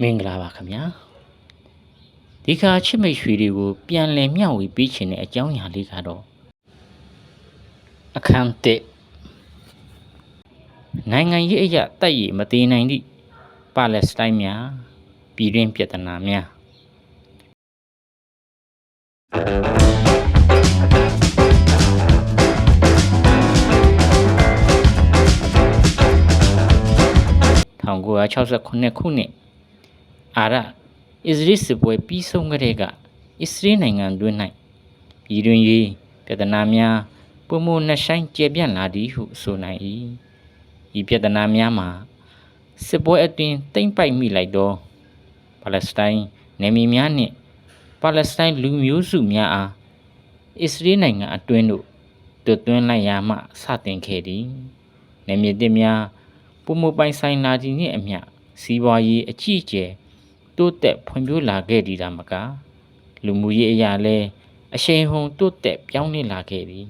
မင်္ဂလာပါခင်ဗျာဒီခါချစ်မိတ်ရွှေတွေကိုပြန်လည်မျှဝေပေးခြင်းတဲ့အကြောင်းအရာလေးကတော့အခန်းတစ်နိုင်ငံရေးအရာတက်ရည်မတည်နိုင်သည့်ပါလက်စတိုင်းများပြည်တွင်းပြည်ထနာများ1969ခုနှစ် အာရအစ္စရေးစစ်ပွဲပြီးဆုံးကြတဲ့ကအစ္စရေးနိုင်ငံတွင်း၌ပြည်တွင်ရေးပြဿနာများပုံမနှဆိုင်ကျေပြန့်လာသည်ဟုဆိုနိုင်၏ဤပြဿနာများမှာစစ်ပွဲအတွင်းတိမ့်ပိုက်မိလိုက်သောပါလက်စတိုင်းနေမီများနှင့်ပါလက်စတိုင်းလူမျိုးစုများအားအစ္စရေးနိုင်ငံအတွင်းသို့တွတ်သွင်းလိုက်ရာမှစတင်ခဲ့သည်နေမြေတစ်များပုံမပိုင်ဆိုင်လာသည်နှင့်အမျှစီးပွားရေးအကြီးအကျယ် တိုးတက်ဖွံ့ဖြိုးလာခဲ့သည်ဒါမကလူမှုရေးအရာလဲအရှိန်ဟုန်တိုးတက်ပြောင်းလဲလာခဲ့သည်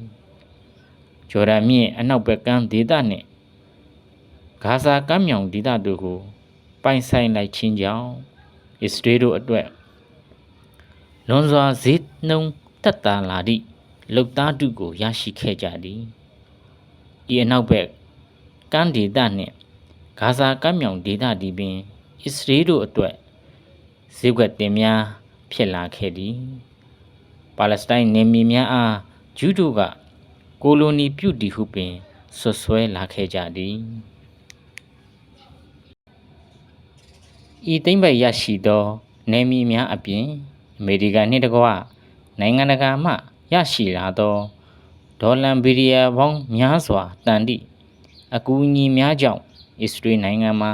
ဂျော်ဒန်မြင့်အနောက်ဘက်ကမ်းဒေသနှင့်ဂါဇာကမ်းမြောင်ဒေသတို့ကို ပိုင်ဆိုင်လိုက်ခြင်းကြောင့်အစ္စရေးတို့အတွက်လွန်စွာဈေးနှုန်းတက်တာလာသည့်လုတ်သားတုကိုရရှိခဲ့ကြသည်ဤအနောက်ဘက်ကမ်းဒေသနှင့်ဂါဇာကမ်းမြောင်ဒေသဒီပင်အစ္စရေးတို့အတွက် ဈေးကွက်တင်များဖြစ်လာခဲ့သည်ပါလက်စတိုင်းနေမီများအားဂျူးတို့ကကိုလိုနီပြုတ်တီဟုပင်ဆွဆွဲလာခဲ့ကြသည်ဤသိမ့်ပိုက်ရရှိသောနေမီများအပြင်အမေရိကန်နှင့်တကွနိုင်ငံတကာမှရရှိလာသောဒေါ်လန်ဘီရီယာပေါင်းများစွာတန်သည့်အကူအညီများကြောင့်အစ္စရေးနိုင်ငံမှာ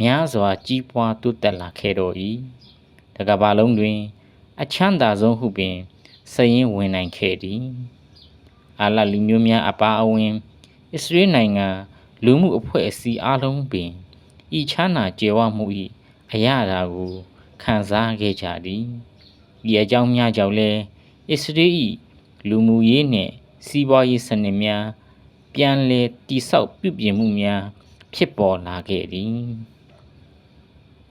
များစွာကြီးပွားတိုးတက်လာခဲ့တော်၏တကဘာလုံးတွင် အချမ်းသာဆုံးဟုပင်စရင်ဝင်နိုင်ခဲ့သည်အာလလူမျိုးများအပါအဝင်အစ္စရေးနိုင်ငံလူမှုအဖွဲ့အစည်းအလုံးပင်ဤချမ်းသာကြွယ်ဝမှု၏အရာသာကိုခံစားခဲ့ကြသည်ဤအကြောင်းများကြောင့်လည်းအစ္စရေး၏လူမှုရေးနှင့်စီးပွားရေးစနစ်များပြန်လည်တိဆောက်ပြုပြင်မှုများဖြစ်ပေါ်လာခဲ့သည်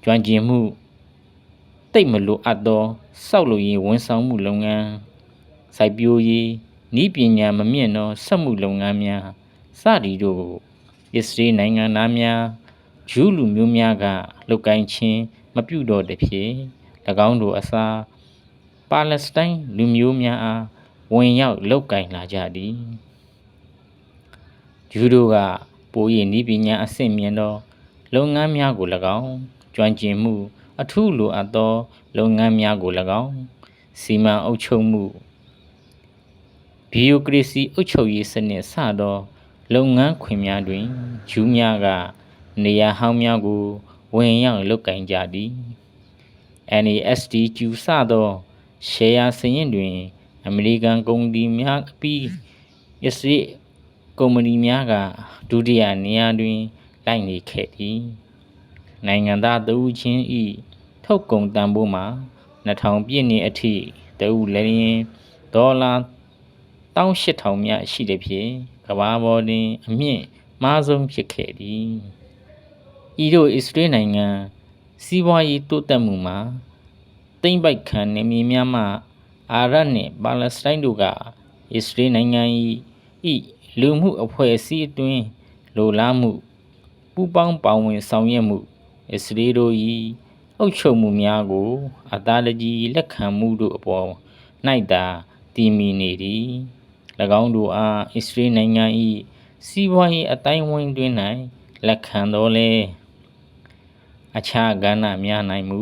ကျွမ်းကျင်မှုတိတ်မလိုအပ်သောစောက်လုပ်ရေးဝန်ဆောင်မှုလုပ်ငန်းစိုက်ပျိုးရေးဤပညာမမြင့်သောစက်မှုလုပ်ငန်းများစသည်တို့ကိုအစ္စရေးနိုင်ငံသားများဂျူးလူမျိုးများကလုပ်ကိုင်ခြင်းမပြုတော့တဖြစ်၎င်းတို့အစားပါလက်စတိုင်းလူမျိုးများအားဝင်ရောက်လုပ်ကိုင်လာကြသည်ဂျူးတို့ကပို၍ဤပညာအဆင့်မြင့်သောလုပ်ငန်းများကို၎င်း ကျွမ်းကျင်မှု အထူးလိုအပ်သော လုပ်ငန်းများကို၎င်းစီမံအုပ်ချုပ်မှုဘီယိုကရေစီအုပ်ချုပ်ရေးစနစ်စသော လုပ်ငန်းခွင်များတွင်ဂျူးများက နေရာဟောင်းများကို ဝင်ရောက်လုပ်ကင်ကြသည် NASD ကျူစသော ရှယ်ယာစရင်တွင် အမေရိကန်ကုမ္ပဏီများအပြီးအစ္စရေးကုမ္ပဏီများကဒုတိယနေရာတွင်လိုက်နေခဲ့သည် နိုင်ငံသားတဦးချင်းဤထုတ်ကုန်တန်ဖိုးမှာ2000ပြည့်နှစ်အထိတဦးလည်းရင်ဒေါ်လာ18000မြရှိသည်ဖြင့်ကမ္ဘာပေါ်တွင်အမြင့်မားဆုံးဖြစ်ခဲ့သည်ဤသို့အစ္စရေးနိုင်ငံစီးပွားရေးတိုးတက်မှုမှာတိမ့်ပိုက်ခံနေမြေများမှအာရတ်နှင့်ပါလက်စတိုင်းတို့ကအစ္စရေးနိုင်ငံ၏ဤလူမှုအဖွဲ့အစည်းအတွင်းလိုလားမှုပူးပေါင်းပါဝင်ဆောင်ရွက်မှု အစ္စရေးတို့၏အုပ်ချုပ်မှုများကို အသာတကြီးလက်ခံမှုတို့အပေါ်၌သာတည်မီနေသည်၎င်းတို့အားအစ္စရေးနိုင်ငံ၏စီးပွားရေးအတိုင်းဝိုင်းတွင်၌လက်ခံတော်လဲအခြားကဏ္ဍများ၌မူ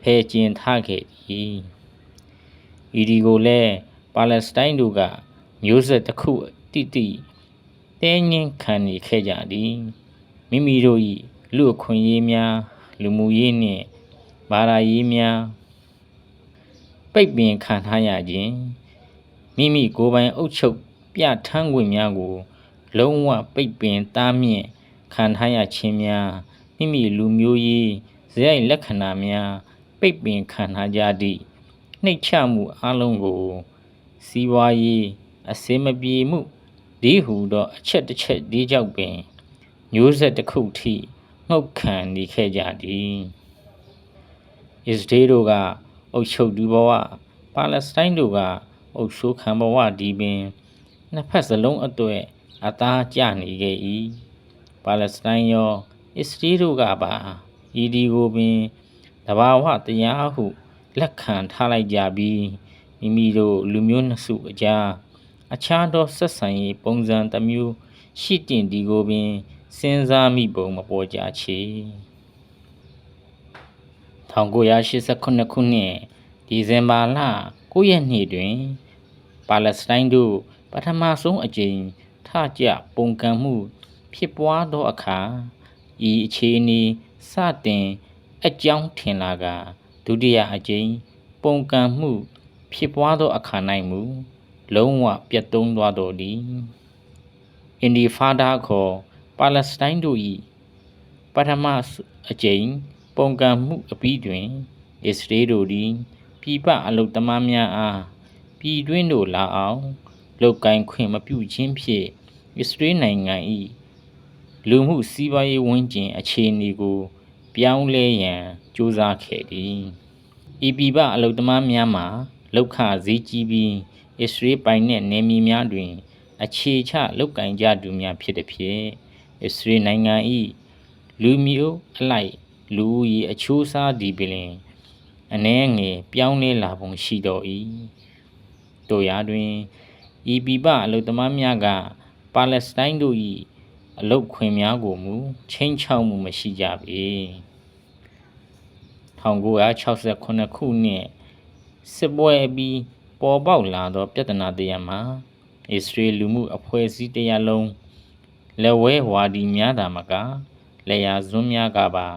ဖဲကျင်ထားခဲ့သည်ဤဒီကိုလည်းပါလက်စတိုင်းတို့ကမျိုးဆက်တစ်ခုတိတိတဲငင်းခံနေခဲ့ကြသည်မိမိတို့၏ လူအခွင့်အရေးများလူမှုရေးနှင့်ဘာသာရေးများပိတ်ပင်ခံထားရခြင်းမိမိကိုယ်ပိုင်အုပ်ချုပ်ပြဋ္ဌာန်းခွင့်များကို လုံးဝပိတ်ပင်တားမြင့်ခံထားရခြင်းများမိမိလူမျိုးရေးဇယိုက်လက္ခဏာများပိတ်ပင်ခံထားကြသည့်နှိမ့်ချမှုအလုံးကို စီးပွားရေးအစင်မပြေမှုဒီဟုသောအချက်တစ်ချက်ဒီကြောင့်ပင်မျိုးဆက်တစ်ခုထိ ငုတ်ခံနေခဲ့ကြသည်အစ္စရေးတို့ကအုပ်ချုပ်သူဘဝပါလက်စတိုင်းတို့ကအုပ်ဆိုးခံဘဝဒီပင်နှစ်ဖက်စလုံးအတွက်အသားကျနေခဲ့၏ပါလက်စတိုင်းရောအစ္စရေးတို့ကပါဤဒီကိုပင်တဘာဝတရားဟုလက်ခံထားလိုက်ကြပြီးမိမိတို့လူမျိုးနှစ်စုအကြားအခြားသောဆက်ဆံရေးပုံစံတစ်မျိုးရှိတင်ဒီကိုပင် စဉ်းစားမိပုံမပေါ်ကြချေ1989ခုနှစ်ဒီဇင်ဘာလ9ရက်နေ့တွင် ပါလက်စတိုင်းတို့ပထမဆုံးအကြိမ်ထကြပုံကံမှုဖြစ်ပွားသောအခါဤအခြေအနေစတင်အကြောင်းထင်လာကဒုတိယအကြိမ်ပုံကံမှုဖြစ်ပွားသောအခါ၌မူလုံးဝပြတ်သုံးသွားတော်သည်အင်ဒီဖာဒါခေါ် ပါလက်စတိုင်းတို့၏ပထမအကြိမ်ပုံကံမှုအပြီးတွင် အစ္စရေးတို့သည်ပြည်ပအလုသမားများအားပြည်တွင်းတို့လာအောင်လုတ်ကင်ခွင့်မပြုခြင်းဖြင့်အစ္စရေးနိုင်ငံ၏လူမှုစီးပွားရေးဝန်ကျင်အခြေအနေကို ပြောင်းလဲရန်ကြိုးစားခဲ့သည်ဤပြည်ပအလုသမားများမှာလောက်ခဈေးကြီးပြီးအစ္စရေးပိုင်တဲ့နယ်မြေများတွင် အခြေချလုတ်ကင်ကြသူများဖြစ်သည်ဖြင့် အစ္စရေးနိုင်ငံ၏လူမျိုးအလိုက်လူဦးရေအချိုးစားဒီပင်အနှဲငယ်ပြောင်းလဲလာပုံရှိတော်၏တို့ရာတွင်ဤပြပအလုသမားများကပါလက်စတိုင်းတို့၏အလုတ်ခွင်များကိုမူချင်းချောက်မှုမရှိကြပေ1968ခုနှစ်စစ်ပွဲပြီးပေါ်ပေါက်လာသော ပြဿနာတရားမှာအစ္စရေးလူမှုအဖွဲ့အစည်းတရားလုံး လက်ဝဲဝါဒီများသာမကလက်ရာဇွန်းများကပါ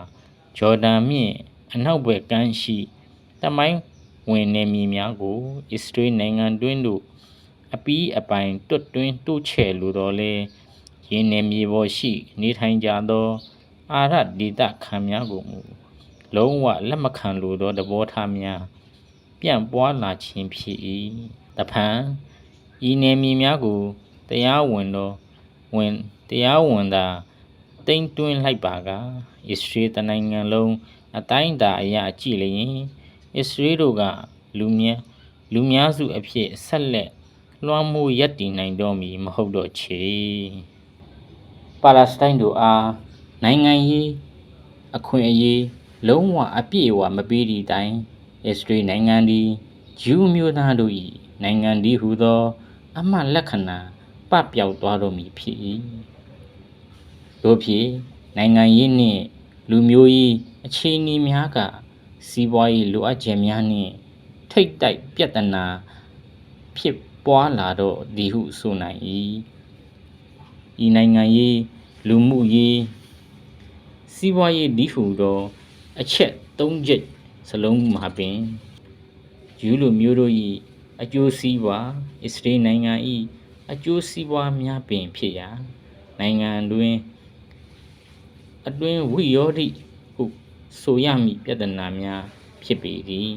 ဂျော်ဒန်မြင့်အနောက်ဘက်ကမ်းရှိတမိုင်းဝင်နေမြေများကိုအစ္စရေးနိုင်ငံတွင်းသို့အပီးအပိုင်တွတ်တွင်းတိုးချဲ့လိုတော်လဲရင်းနေမြေပေါ်ရှိ နေထိုင်ကြသော အာရဒေတာခံများကိုမူလုံးဝလက်မခံလိုသောသဘောထားများ ပြန့်ပွားလာခြင်းဖြစ်၏တဖန်ဤနေမြေများကိုတရားဝင်သောဝင် တရားဝင်သာတိမ့်တွင်းလိုက်ပါကအစ္စရေးတနိုင်ငံလုံးအတိုင်းအတာအရာကြည့်လျင်အစ္စရေးတို့ကလူများလူများစုအဖြစ်ဆက်လက်လွှမ်းမိုးရပ်တည်နိုင်တော့မည်မဟုတ်တော့ချေပါလက်စတိုင်းတို့အားနိုင်ငံရေးအခွင့်အရေးလုံးဝအပြည့်အဝမပေးသည့်တိုင်အစ္စရေးနိုင်ငံသည်ဂျူးမျိုးသားတို့၏နိုင်ငံသည်ဟူသော အမှတ်လက္ခဏာပပျောက်သွားတော်မူဖြစ်၏ တို့ဖြင့်နိုင်ငံရေးနှင့် လူမျိုးရေးအခြေအနေများက စီးပွားရေးလိုအပ်ချက်များနှင့် ထိတ်တိုက်ပြဿနာဖြစ်ပွားလာတော့ဒီဟုဆိုနိုင်၏ဤနိုင်ငံရေးလူမှုရေးစီးပွားရေးဒီဟုသောအချက်၃ချက်စလုံးမှာပင်ယူလူမျိုးတို့၏အကျိုးစီးပွားအစ္စရေးနိုင်ငံ၏အကျိုးစီးပွားများပင်ဖြစ်ရာနိုင်ငံတွင် အတွင်းဝိယောတိဟုဆိုရမည့်ပြဿနာများဖြစ်ပေသည်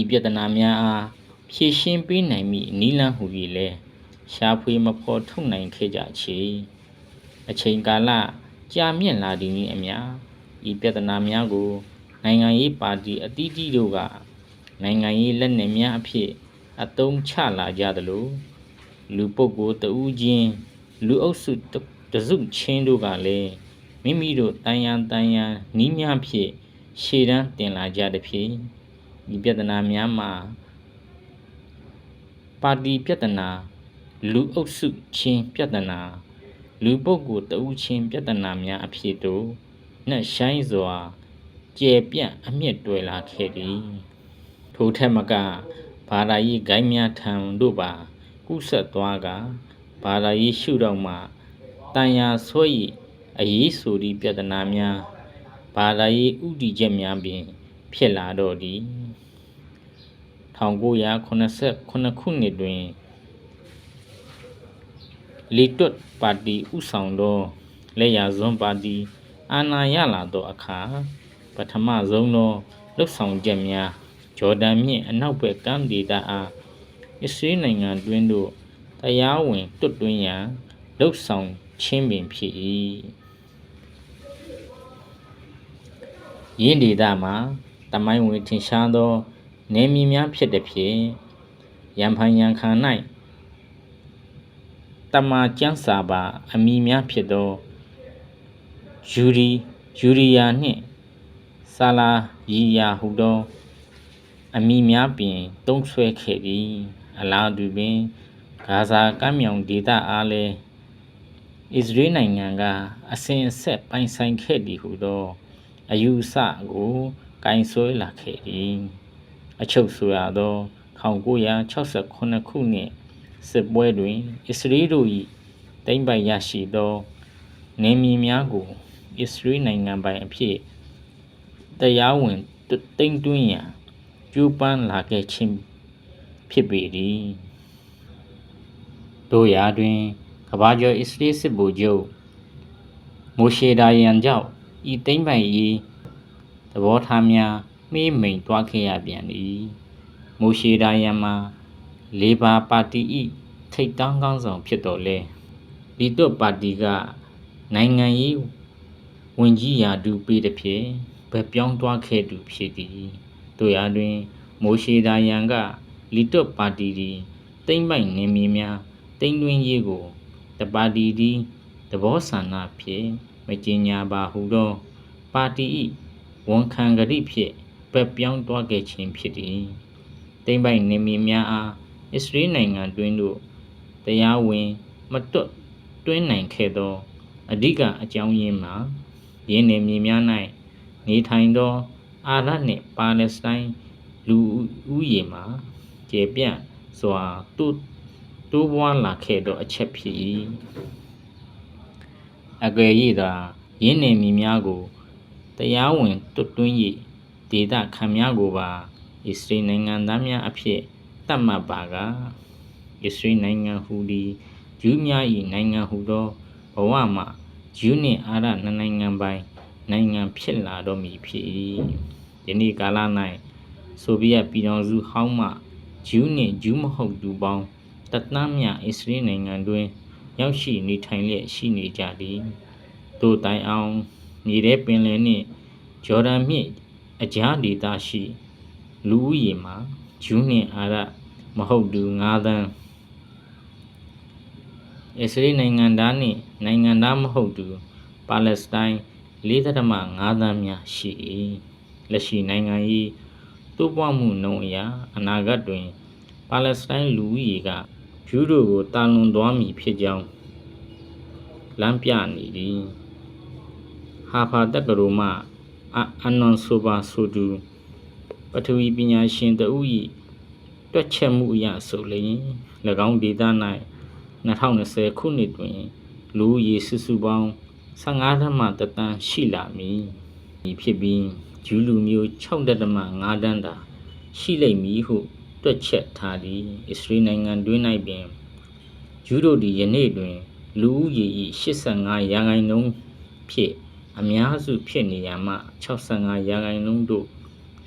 ဤပြဿနာများအားဖြေရှင်းပေးနိုင်မည့်နီလန်းဟူ၍လည်းရှားဖွေမဖော်ထုတ်နိုင်ခဲ့ကြချေအချိန်ကာလကြာမြင့်လာသည်နည်းအမျှဤပြဿနာများကို နိုင်ငံရေးပါတီအသီးသီးတို့ကနိုင်ငံရေးလက်နက်များအဖြစ်အသုံးချလာကြသလိုလူပုဂ္ဂိုလ်တဦးချင်းလူအုပ်စု တစုချင်းတို့ကလည်းမိမိတို့တန်ရန်တန်ရန်နီးများဖြင့်ရှေ့တန်းတင်လာကြသည်ဖြင့်ဒီပြဿနာများမှာပါတီပြဿနာလူအုပ်စုချင်းပြဿနာလူပုဂ္ဂိုလ်တဦးချင်းပြဿနာများအဖြစ်တို့နှက်ဆိုင်စွာကျေပြန့်အမြင့်တွယ်လာခဲ့သည်ထိုထက်မကဘာသာရေးဂိုင်းများထံတို့ပါ ကုဆက်သွားကဘာသာရေးရှုထောင့်မှ တန်ရာဆွဲ၏အရေးဆိုသည့်ပြဿနာများဘာသာရေးဥတီချက်များပင် ဖြစ်လာတော့သည်1989ခုနှစ်တွင်လီတွတ်ပါတီဥဆောင်သောလက်ရဇွန်ပါတီအာဏာရလာသောအခါပထမဆုံးသောလှုပ်ဆောင်ချက်များဂျော်ဒန်မြင့်အနောက်ဘက်ကမ်းဒေသအားအစ္စရေးနိုင်ငံတွင်းသို့တရားဝင်တွတ်တွင်းရန်လှုပ်ဆောင် ချင်းပင်ဖြစ်၏ရင်းဒေသမှာတမိုင်းဝင်ထင်ရှားသောနေမည်များဖြစ်သည်ဖြင့်ရန်ဖန်ရန်ခံ၌တမကျန်းစာပါအမိများဖြစ်သောယူရီယူရီယာနှင့်ဆာလာရီယာဟုသောအမိများပင်တုံးဆွဲခဲ့သည် အလားတူပင်ဂါဇာကမ်းမြောင်ဒေသအားလည်း အစ္စရေးနိုင်ငံကအစဉ်အဆက်ပိုင်ဆိုင်ခဲ့သည်ဟုသောအယူအဆကိုကင်ဆွဲလာခဲ့သည်အချုပ်ဆိုရသော1968ခုနှစ်စစ်ပွဲတွင် အစ္စရေးတို့၏တိမ့်ပိုင်ရရှိသောနေမြေများကို အစ္စရေးနိုင်ငံပိုင်အဖြစ်တရားဝင်တိမ့်တွင်းရန်ကျူးပန်းလာခဲ့ခြင်းဖြစ်ပေသည်တို့ရာတွင် ကဘာကျော်အစ္စရေးစစ်ဗိုလ်ချုပ်မိုရှေဒါယန်ကြောင့်ဤသိမ့်ပိုင်၏သဘောထားများမှေးမိန်သွားခဲ့ရပြန်သည်မိုရှေဒါယန်မှာလေဘာပါတီ၏ထိတ်တန်းကောင်းဆောင်ဖြစ်တော်လဲဒီတော့ပါတီကနိုင်ငံရေးဝင်ကြီးရာဒူပေးသည်ဖြင့်ဗပြောင်းသွားခဲ့သူဖြစ်သည်တို့ရာတွင် မိုရှေဒါယန်ကလီတော့ပါတီသည်တိမ့်ပိုင်နေမည်များတိမ့်တွင်းရေးကို တပါတီသည်သဘောဆန္ဒဖြင့်မကျင်ညာပါဟုသော ပါတီ၏ဝန်ခံကြိဖြင့်ဗပြောင်းသွားခဲ့ခြင်းဖြစ်သည်တိမ့်ပိုင်နေမည်များအားအစ္စရေးနိုင်ငံတွင်သို့တရားဝင်မတွတ်တွင်းနိုင်ခဲ့သောအဓိကအကြောင်းရင်းမှာရင်းနေမြေများ၌နေထိုင်သော အာရနှင့်ပါလက်စတိုင်းလူဦးရေမှာကျေပြန့်စွာတိုး တိုးပွားလာခဲ့သောအချက်ဖြစ်၏အကယ်၍သာရင်းနေမြေများကိုတရားဝင်တွတ်တွင်း၍ဒေတာခံများကိုပါအစ္စရေးနိုင်ငံသားများအဖြစ်သတ်မှတ်ပါကအစ္စရေးနိုင်ငံဟူသည်ဂျူးများ၏နိုင်ငံဟူသောဘဝမှဂျူးနှင့်အာရနှစ်နိုင်ငံပိုင်နိုင်ငံဖြစ်လာတော့မည်ဖြစ်၏ယနေ့ကာလ၌ဆိုဗီယက်ပြည်ထောင်စုဟောင်းမှဂျူးနှင့်ဂျူးမဟုတ်သူပေါင်း တသန်းမြအစ္စရေးနိုင်ငံတွင်ရောက်ရှိနေထိုင်လျက်ရှိနေကြသည်တို့တိုင်အောင်မြေထဲပင်လယ်နှင့်ဂျော်ဒန်မြစ်အကြားဒေသရှိ လူဦးရေမှာဂျူးနှင့်အာရမဟုတ်သူ9သန်းအစ္စရေးနိုင်ငံသားနှင့်နိုင်ငံသားမဟုတ်သူပါလက်စတိုင်း4.5သန်းများရှိ၏လက်ရှိနိုင်ငံ၏တိုးပွားမှုနှုန်းအရအနာဂတ်တွင် ပါလက်စတိုင်းလူဦးရေက ဂျူးတို့ကိုတာလွန်သွားမည်ဖြစ်ကြောင်းလမ်းပြနေသည်ဟာဖာတက္ကသိုလ်မှအနွန်ဆိုပါဆိုသူပထဝီပညာရှင်တဦး၏တွက်ချက်မှုအရဆိုလျင်၎င်းဒေသ၌2020ခုနှစ်တွင် လူဦးရေစုစုပေါင်း15ဓမ္မတသန်းရှိလာမည်ဖြစ်ပြီးဂျူးလူမျိုး6ဓမ္မ5တန်းသာရှိလိမ့်မည်ဟု တွက်ချက်ထားသည်အစ္စရေးနိုင်ငံတွင်း၌ပင်ဂျူးတို့သည်ယနေ့တွင် လူဦးရေ၏85ရာခိုင်နှုန်းဖြင့်အများစုဖြစ်နေရမှ65ရာခိုင်နှုန်းတို့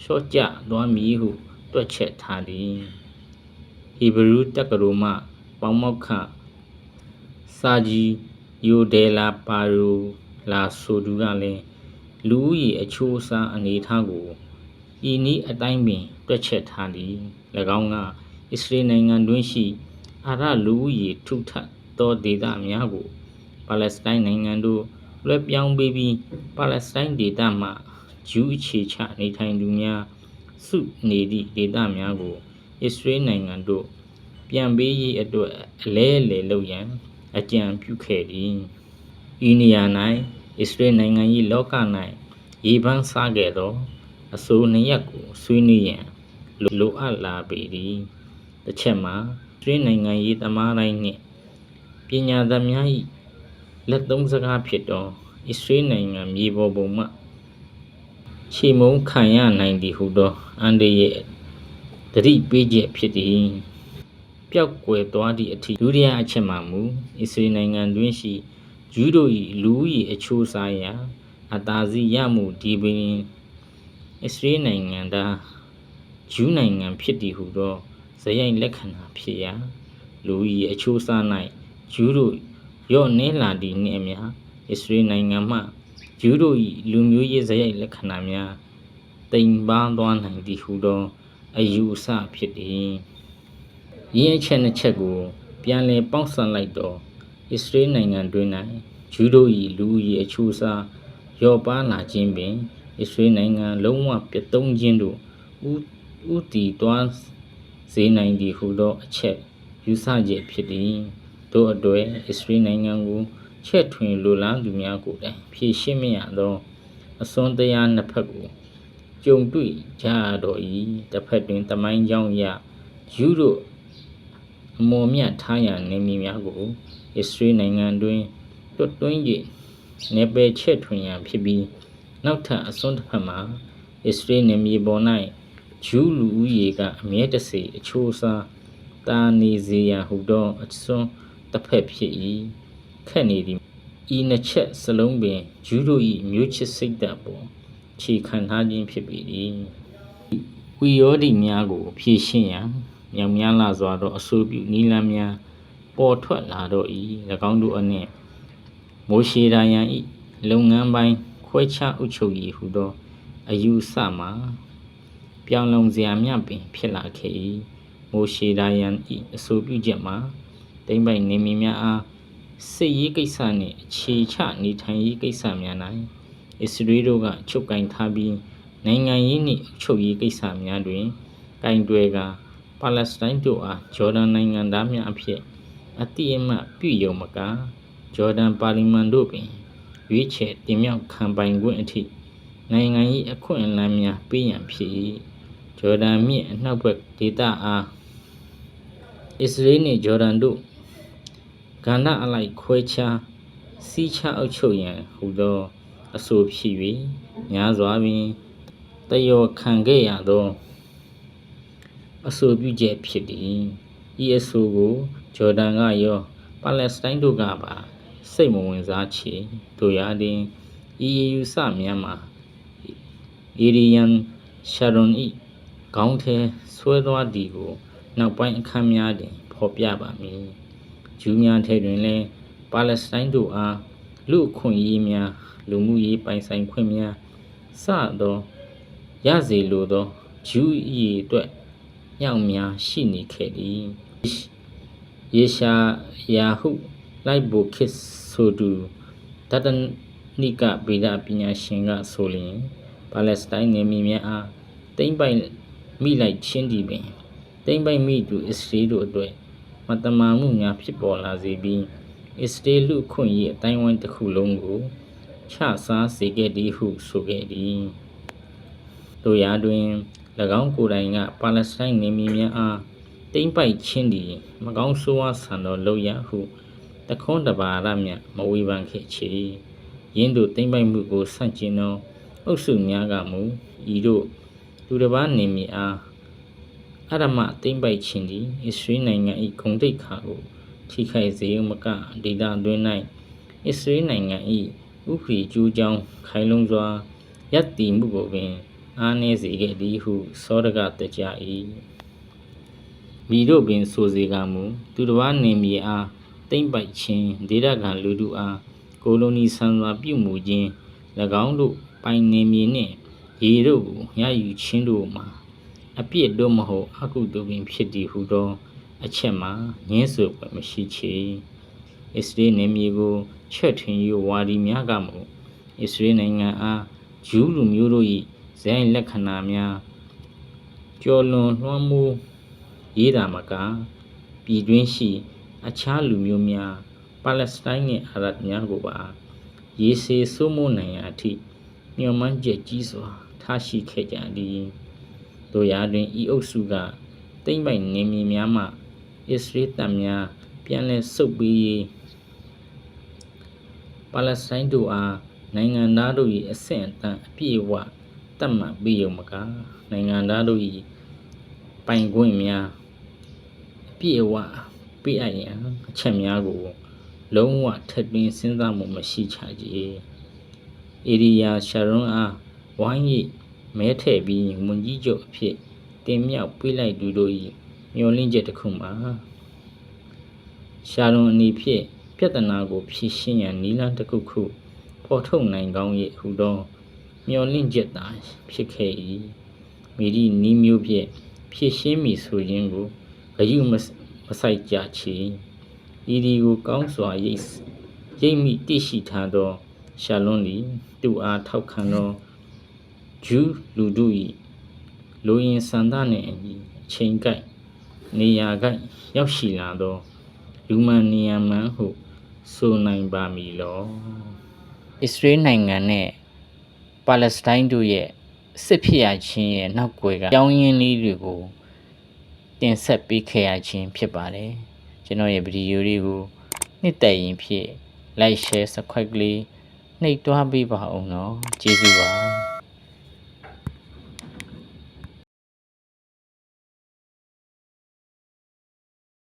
လျှော့ကျသွားမည်ဟုတွက်ချက်ထားသည်ဟီဘရူးတက္ကသိုလ်မှပေါမောက္ခစာဂျီယိုဒဲလာပါရိုလာဆိုသူကလည်းလူဦးရေအချိုးအစားအနေထားကိုဤနည်းအတိုင်းပင် တွက်ချက်ထားသည်၎င်းကအစ္စရေးနိုင်ငံတွင်းရှိအာရလူဦးရေထုထသောဒေသများကိုပါလက်စတိုင်းနိုင်ငံတို့လွှဲပြောင်းပေးပြီးပါလက်စတိုင်းဒေသမှဂျူးအခြေချနေထိုင်သူများစုနေသည့်ဒေသများကို အစ္စရေးနိုင်ငံတို့ပြန်ပေးရေးအတွက်အလဲအလဲလုပ်ရန်အကြံပြုခဲ့သည်ဤနေရာ၌အစ္စရေးနိုင်ငံ၏လောက၌ရေပန်းစားခဲ့သောအစိုးနှစ်ရက်ကိုဆွေးနွေးရန် လိုအပ်လာပေသည်တစ်ချက်မှာတွင်းနိုင်ငံရေးသမားတိုင်းနှင့်ပညာသမား၏လက်သုံးစကားဖြစ်သောအစ္စရေးနိုင်ငံမြေပေါ်ပုံမှခြေမုံခံရနိုင်သည်ဟုသောအန်ဒီရဲ့တတိပေးချက်ဖြစ်သည်ပျောက်ကွယ်သွားသည့်အထိဒုတိယအချက်မှာမူအစ္စရေးနိုင်ငံတွင်ရှိဂျူးတို့၏လူဦးရေအချိုးစားရာအသာစီရမှုဒီပင်အစ္စရေးနိုင်ငံသား ဂျူးနိုင်ငံဖြစ်သည်ဟုသောဇယိုင်လက္ခဏာဖြစ်ရာလူ၏အချိုးစား၌ဂျူးတို့ရော့နှင်းလာသည့်နှင့်အမျှအစ္စရေးနိုင်ငံမှဂျူးတို့၏လူမျိုးရေးဇယိုက်လက္ခဏာများတိမ်ပန်းသွားနိုင်သည်ဟုသောအယူအဆဖြစ်သည်ရင်းအချက်နှစ်ချက်ကို ပြန်လည်ပေါင်းစပ်လိုက်သောအစ္စရေးနိုင်ငံတွင်၌ဂျူးတို့၏လူဦးရေအချိုးအစားရော့ပါလာခြင်းပင်အစ္စရေးနိုင်ငံလုံးဝပြတ်သုံးခြင်းတို့ဥ ဥတီတွားစေနိုင်သည်ဟုသောအချက်ယူဆချက်ဖြစ်သည်တို့အတွေ့အစ္စရေးနိုင်ငံကိုချက်ထွင်လိုလားသူများကိုတိုင်ဖြည့်ရှင်းမရသောအစွန်းတရားနှစ်ဖက်ကိုကြုံတွေ့ကြရတော့၏တစ်ဖက်တွင်တမိုင်းကြောင်းအရယူတို့အမော်မြတ်ထားရနေမည်များကိုအစ္စရေးနိုင်ငံတွင်တွတ်တွင်း၍နေပယ်ချက်ထွင်ရန်ဖြစ်ပြီးနောက်ထပ်အစွန်းတစ်ဖက်မှာအစ္စရေးနေမြေပေါ်၌ ဂျူးလူဦးရေကအမြဲတစေအချိုးအစားတာနေစေရန်ဟူသောအစွန်းတစ်ဖက်ဖြစ်၏ခက်နေသည်ဤနှစ်ချက်စလုံးပင်ဂျူးတို့၏မျိုးချစ်စိတ်ဓာတ်ပေါ်ခြေခံထားခြင်းဖြစ်ပေသည်ဝီယောဒီများကိုဖြည့်ရှင်းရန်မြောင်များလာစွာသောအဆိုးပြုနီလန်းများပေါ်ထွက်လာတော့၏၎င်းတို့အနှင့်မိုးရှေရာယံ၏လုပ်ငန်းပိုင်းခွဲခြားအုပ်ချုပ်ရေးဟုသောအယူဆမှာ ပြောင်းလဲစရာမျှပင် ဖြစ်လာခဲ့၏မိုးရှေရာယံ၏အဆိုပြုချက်မှာတိမ့်ပိုင်နေမည်များအားစစ်ရေးကိစ္စနှင့်အခြေချနေထိုင်ရေးကိစ္စများ၌အစ္စရေးတို့ကချုပ်ကင်ထားပြီးနိုင်ငံရေးနှင့်အုပ်ချုပ်ရေးကိစ္စများတွင်ကင်တွယ်ကပါလက်စတိုင်းတို့အားဂျော်ဒန်နိုင်ငံသားများအဖြစ်အတိအမှပြုယုံမကဂျော်ဒန်ပါလီမန်တို့ပင်ရွေးချယ်တင်မြှောက်ခံပိုင်ခွင့်အထိနိုင်ငံရေးအခွင့်အလမ်းများပေးရန်ဖြစ်၏ ဂျော်ဒန်မြစ်အနောက်ဘက်ဒေသအားအစ္စရေးနှင့်ဂျော်ဒန်တို့ကဏ္ဍအလိုက်ခွဲခြားစီးခြားအုပ်ချုပ်ရန်ဟူသောအဆိုဖြစ်၍များစွာပင်တယောခံခဲ့ရသော အဆိုပြုချက်ဖြစ်သည်ဤအဆိုကိုဂျော်ဒန်ကရောပါလက်စတိုင်းတို့ကပါစိတ်မဝင်စားချေတို့ရာတွင်ဤယူဆများမှာအီရီယန်ရှာရွန်ဤ ခေါင်းထဲဆွဲသွားသည်ကို နောက်ပိုင်းအခမ်းများတွင်ဖော်ပြပါမည်ဂျူးများထဲတွင်လည်းပါလက်စတိုင်းတို့အားလူအခွင့်အရေးများလူမှုရေးပိုင်ဆိုင်ခွင့်များစသောရစေလိုသောဂျူး၏အတွက်ညောင်များရှိနေခဲ့သည်ယေရှာယာဟုလိုက်ဘိုခစ်ဆိုသူတတနိကဗေဒပညာရှင်ကဆိုလျင်ပါလက်စတိုင်းနေမြေများအားတိမ့်ပိုင် မိလိုက်ချင်းဒီပင်တိမ့်ပိုင်မိသူအစ္စရေးတို့အတွက်မတမာမှုများဖြစ်ပေါ်လာစေပြီးအစ္စရေးလူခွင့်ရေးအတိုင်းဝိုင်းတစ်ခုလုံးကိုချစားစေခဲ့သည်ဟုဆိုခဲ့သည်တို့ရာတွင်၎င်းကိုယ်တိုင်ကပါလက်စတိုင်းနေမြေများအားတိမ့်ပိုက်ခြင်းသည်မကောင်းဆိုးဝါးဆန်သောလုပ်ရဟုတခွန်းတပါရမြမဝေဖန်ခဲ့ချေယင်းတို့တိမ့်ပိုက်မှုကိုဆန့်ကျင်သောအုပ်စုများကမူဤတို့ လူတစ်ပါးနေမြေအားအရမတိမ့်ပိုက်ခြင်းသည်အစ္စရေးနိုင်ငံ၏ဂုံတိတ်ခါကိုထိခိုက်စေမကဒေတာအတွင်း၌အစ္စရေးနိုင်ငံ၏ဥပဒေကျူးကျောင်းခိုင်လုံစွာရပ်တည်မှုကိုပင်အားနည်းစေခဲ့သည်ဟုစောဒကတကြ၏မိတို့ပင်ဆိုစေကမူသူတစ်ပါးနေမြေအားတိမ့်ပိုက်ခြင်းဒေတာခံလူတို့အားကိုလိုနီဆန်စွာပြုမှုခြင်း၎င်းတို့ပိုင်နေမြေနှင့် ရေတို့ကိုရယူခြင်းတို့မှာအပြစ်တို့မဟုတ်အကုသိုလ်ပင်ဖြစ်သည်ဟုသော အချက်မှာငင်းဆိုပွဲမရှိချေအစ္စရေးနေမြေကိုချက်ထွင်၍ဝါဒီများကမူအစ္စရေးနိုင်ငံအားဂျူးလူမျိုးတို့၏ဇိုင်းလက္ခဏာများကျော်လွန်လွှမ်းမိုးရေးတာမကပြည်တွင်းရှိ အခြားလူမျိုးများပါလက်စတိုင်းနှင့်အာရပ်များကိုပါရေးစေဆိုးမိုးနိုင်ရာအထိညှော်မှန်းချက်ကြီးစွာ ထားရှိခဲ့ကြသည်တို့ရာတွင်ဤအုပ်စုကတိမ့်ပိုင်နေမြေများမှအစ္စရေးတပ်များပြန်လည်ဆုတ်ပြီးပါလက်စတိုင်းတို့အားနိုင်ငံသားတို့၏အဆင့်အတန်းအပြည့်အဝတတ်မှတ်ပြီးရုံမကနိုင်ငံသားတို့၏ပိုင်ခွင့်များအပြည့်အဝပေးအပ်ရန်အချက်များကို လုံးဝထပ်သွင်းစဉ်းစားမှုမရှိချကြ။အေရီယာရှာရွန်အား ဝိုင်း၏မဲထည့်ပြီးဝန်ကြီးချုပ်အဖြစ်တင်မြှောက်ပေးလိုက်သူတို့၏မျှော်လင့်ချက်တစ်ခုမှာရှာရွန်အနေဖြင့်ပြဿနာကိုဖြေရှင်းရန်နည်းလမ်းတစ်ခုခုဖော်ထုတ်နိုင်ကောင်း၏ဟုသောမျော်လင့်ချက်သာဖြစ်ခဲ့၏မိဒီနီးမျိုးဖြင့်ဖြစ်ရှင်းမိဆိုခြင်းကိုဂယုမစမဆိုင်ကြချေဤဒီကိုကောင်းစွာရိပ်ရိပ်မိတိရှိထားသောရှာလွန်သည်သူအားထောက်ခံသော ဂျူးလူတို့၏လူရင်စန္ဒနှင့်အညီအချိန်ကိုက်နေရာကိုက်ရောက်ရှိလာသောလူမန်နေယမန်ဟုဆိုနိုင်ပါမည်လောအစ္စရေးနိုင်ငံနဲ့ပါလက်စတိုင်းတို့ရဲ့စစ်ဖြစ်ရခြင်းရဲ့နောက်ွယ်ကကြောင်းရင်းလေးတွေကိုတင်ဆက်ပေးခဲ့ရခြင်းဖြစ်ပါတယ်ကျွန်တော်ရဲ့ဗီဒီယိုလေးကိုနှစ်သက်ရင်ဖြင့် like share subscribe ကလေးနှိပ်တွားပေးပါအောင်နော်ကျေးဇူးပါ